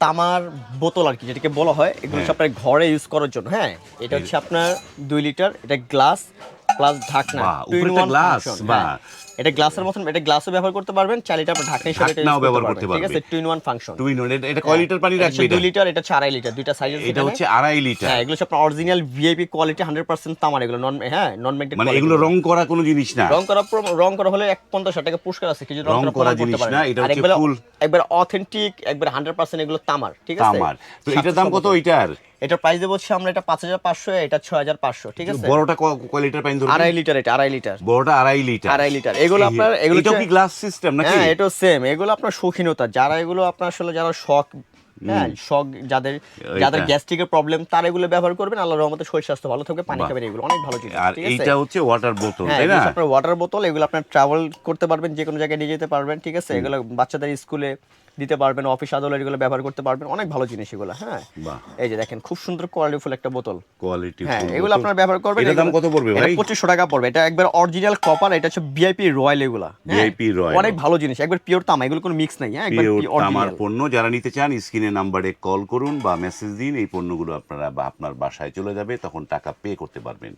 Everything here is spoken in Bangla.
তামার বোতল আর কি যেটাকে বলা হয় এগুলো হচ্ছে আপনার ঘরে ইউজ করার জন্য হ্যাঁ? এটা হচ্ছে আপনার দুই লিটার এটা গ্লাস প্লাস ঢাকনা বাহ। হ্যাঁ। এটা গ্লাসের মতন এটা গ্লাসও ব্যবহার করতে পারবেন এটা আপনার ঢাকনা হিসেবে ঢাকনাও ব্যবহার করতে ঠিক আছে? Two in one function two in এটা এটা কয় লিটার পানি রাখবে এটা লিটার এটা হচ্ছে আড়াই লিটার দুইটা সাইজ এটা হচ্ছে আড়াই লিটার হ্যাঁ এগুলো আপনার original VIP quality hundred percent তামার এগুলো নন হ্যাঁ নন ম্যাগনেট মানে এগুলো রং করা কোনো জিনিস না। রং করা রং করা হলে এক পঞ্চাশ ষাট টাকা পুরস্কার আছে কিছু রং করা জিনিস না, এটা হচ্ছে full- একবার অথেন্টিক একবার হান্ড্রেড পার্সেন্ট এগুলো তামার ঠিক আছে? তামার। তো এটার দাম কত এটার? এটার প্রাইস দেবো হচ্ছে আমরা এটা পাঁচ হাজার পাঁচশো এটা ছয় হাজার পাঁচশো ঠিক আছে? বড়টা কয় লিটার পানি ধরবে আড়াই লিটার এটা আড়াই লিটার বড়টা আড়াই লিটার আড়াই লিটার এগুলো আপনার এগুলো কি গ্লাস সিস্টেম নাকি? হ্যাঁ এটা সেম এগুলো আপনার শৌখিনতা যারা এগুলো আপনার আসলে যারা শখ হ্যাঁ শখ যাদের যাদের গ্যাস্ট্রিকের প্রবলেম তারা এগুলো ব্যবহার করবেন। আল্লাহর রহমতে শরীর স্বাস্থ্য ভালো থাকবে পানি। খাবেন এগুলো অনেক ভালো জিনিস আর এইটা হচ্ছে ওয়াটার বোতল হ্যাঁ তাই না? আপনার ওয়াটার বোতল এগুলো আপনার ট্রাভেল করতে পারবেন যে কোনো জায়গায় নিয়ে যেতে পারবেন ঠিক আছে? এগুলো বাচ্চাদের স্কুলে দিতে পারবেন অফিস আদালত এগুলো ব্যবহার করতে পারবেন অনেক ভালো জিনিস এগুলো হ্যাঁ? এই যে দেখেন খুব সুন্দর কোয়ালিটিফুল একটা বোতল। কোয়ালিটি হ্যাঁ এগুলো আপনারা ব্যবহার করবেন এটার দাম কত পড়বে ভাই? পঁচিশশো টাকা পড়বে এটা একবার অরিজিনাল কপার এটা হচ্ছে ভিআইপি রয়্যাল এগুলা? VIP royal. অনেক ভালো জিনিস একবার পিওর তামা এগুলো কোনো মিক্স নাই হ্যাঁ? একবার পিওর তামার পণ্য যারা নিতে চান স্ক্রিনে নাম্বারে কল করুন বা মেসেজ দিন এই পণ্যগুলো আপনারা বা আপনার বাসায় চলে যাবে তখন টাকা পে করতে পারবেন।